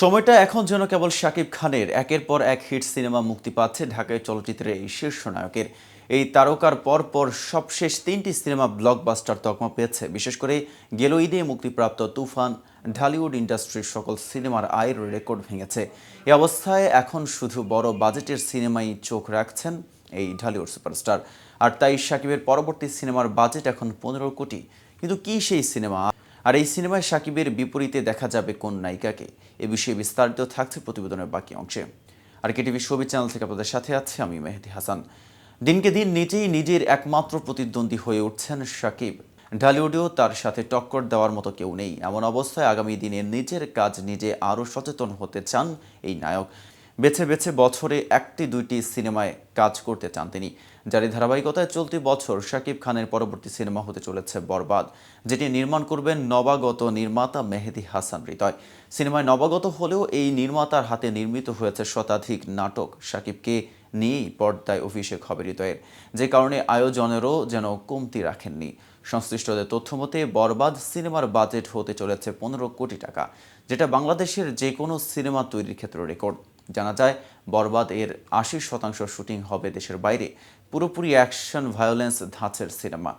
সময়টা এখন যেন কেবল শাকিব খানের। একের পর এক হিট সিনেমা মুক্তি পাচ্ছে ঢাকায় চলচ্চিত্রের এই শীর্ষ নায়কের। এই তারকার পর পর সবশেষ তিনটি সিনেমা ব্লকবাস্টার তকমা পেয়েছে। বিশেষ করে গেল ঈদে মুক্তিপ্রাপ্ত তুফান, ঢালিউড ইন্ডাস্ট্রির সকল সিনেমার আয়ের রেকর্ড ভেঙেছে। এ অবস্থায় এখন শুধু বড় বাজেটের সিনেমাই চোখ রাখছেন এই ঢালিউড সুপারস্টার। আর তাই শাকিবের পরবর্তী সিনেমার বাজেট এখন পনেরো কোটি। কিন্তু কি সেই সিনেমা? আর এই সিনেমায় সাকিবের বিপরীতে দেখা যাবে কোন নায়িকাকে? এ বিষয়ে বিস্তারিত থাকছে প্রতিবেদনের বাকি অংশে। আর কেটিভি ছবি চ্যানেল থেকে আপনাদের সাথে আছে আমি মেহেদি হাসান। দিনকে দিন নিজেই নিজের একমাত্র প্রতিদ্বন্দ্বী হয়ে উঠছেন সাকিব। ঢালিউডেও তার সাথে টক্কর দেওয়ার মতো কেউ নেই। এমন অবস্থায় আগামী দিনে নিজের কাজ নিজে আরও সচেতন হতে চান এই নায়ক। বেছে বেছে বছরে একটি, দুইটি সিনেমায় কাজ করতে চান তিনি। যার ধারাবাহিকতায় চলতি বছর শাকিব খানের পরবর্তী সিনেমা হতে চলেছে বরবাদ, যেটি নির্মাণ করবেন নবাগত নির্মাতা মেহেদি হাসান হৃদয়। সিনেমায় নবাগত হলেও এই নির্মাতার হাতে নির্মিত হয়েছে শতাধিক নাটক। শাকিবকে নিয়েই পর্দায় অভিষেক হবে হৃদয়ের। যে কারণে আয়োজনেরও যেন কমতি রাখেননি। সংশ্লিষ্টদের তথ্য মতে, বরবাদ সিনেমার বাজেট হতে চলেছে পনেরো কোটি টাকা, যেটা বাংলাদেশের যে কোনো সিনেমা তৈরির ক্ষেত্রে রেকর্ড। জানা যায়, বরবাদ এর আশি শতাংশ শুটিং হবে দেশের বাইরে। পুরোপুরি অ্যাকশন ভায়োলেন্স ধাঁচের সিনেমা,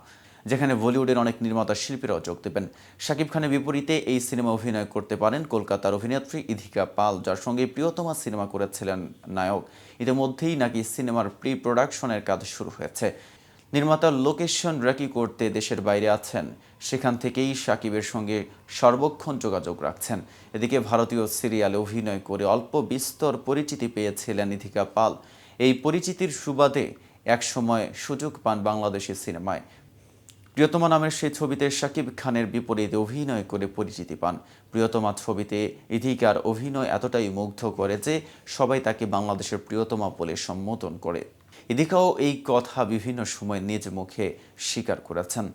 যেখানে বলিউডের অনেক নির্মাতা শিল্পীরাও যোগ দেবেন। শাকিব খানের বিপরীতে এই সিনেমা অভিনয় করতে পারেন কলকাতার অভিনেত্রী ইধিকা পাল, যার সঙ্গে প্রিয়তমা সিনেমা করেছিলেন নায়ক। ইতিমধ্যেই নাকি সিনেমার প্রি প্রোডাকশনের কাজ শুরু হয়েছে। নির্মাতার লোকেশন রেকি করতে দেশের বাইরে আছেন। সেখান থেকেই সাকিবের সঙ্গে সর্বক্ষণ যোগাযোগ রাখছেন। এদিকে ভারতীয় সিরিয়ালে অভিনয় করে অল্প বিস্তর পরিচিতি পেয়েছিলেন ইথিকা পাল। এই পরিচিতির সুবাদে একসময় সুযোগ পান বাংলাদেশি সিনেমায়। প্রিয়তমা নামের সেই ছবিতে শাকিব খানের বিপরীতে অভিনয় করে পরিচিতি পান। প্রিয়তমা ছবিতে ইধিকার অভিনয় এতটাই মুগ্ধ করে যে সবাই তাকে বাংলাদেশের প্রিয়তমা বলে সম্বোধন করে। ইদিকাও এই কথা বিভিন্ন সময় নিজ মুখে স্বীকার করেছেন।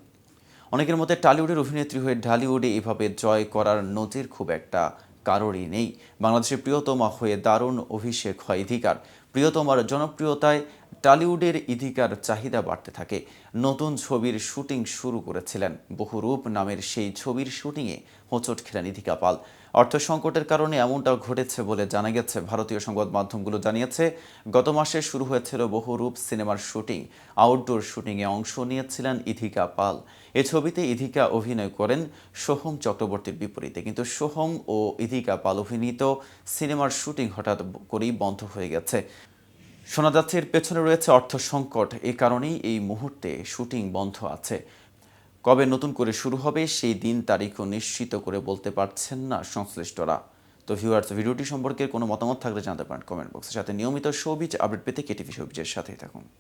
অনেকের মতে টলিউডের অভিনেত্রী হয়ে ঢালিউডে এভাবে জয় করার নজির খুব একটা কারোরই নেই। বাংলাদেশের প্রিয়তমা হয়ে দারুণ অভিষেক হয় ইধিকার প্রিয়তমার জনপ্রিয়তায় টালিউডের ইধিকার চাহিদা বাড়তে থাকে। নতুন ছবির শুটিং শুরু করেছিলেন বহুরূপ নামের সেই ছবির শুটিংয়ে হোঁচট খেলেন ইধিকা পাল। অর্থ সংকটের কারণে এমনটা ঘটেছে বলে জানা গেছে। ভারতীয় সংবাদ মাধ্যমগুলো জানিয়েছে, গত মাসে শুরু হয়েছিল বহুরূপ সিনেমার শুটিং। আউটডোর শুটিংয়ে অংশ নিয়েছিলেন ইধিকা পাল। এ ছবিতে ইধিকা অভিনয় করেন সোহম চক্রবর্তীর বিপরীতে। কিন্তু সোহম ও ইধিকা পাল অভিনীত সিনেমার শুটিং হঠাৎ করেই বন্ধ হয়ে গেছে। শোনা যাচ্ছে এর পেছনে রয়েছে অর্থ সংকট। এ কারণেই এই মুহূর্তে শুটিং বন্ধ আছে। কবে নতুন করে শুরু হবে, সেই দিন তারিখও নিশ্চিত করে বলতে পারছেন না সংশ্লিষ্টরা। তো ভিউয়ার্স ভিডিওটি সম্পর্কে কোনো মতামত থাকলে জানতে পারেন কমেন্ট বক্সের সাথে। নিয়মিত শোবিজ আপডেট পেতে কেটিভি শোবিজের সাথেই থাকুন।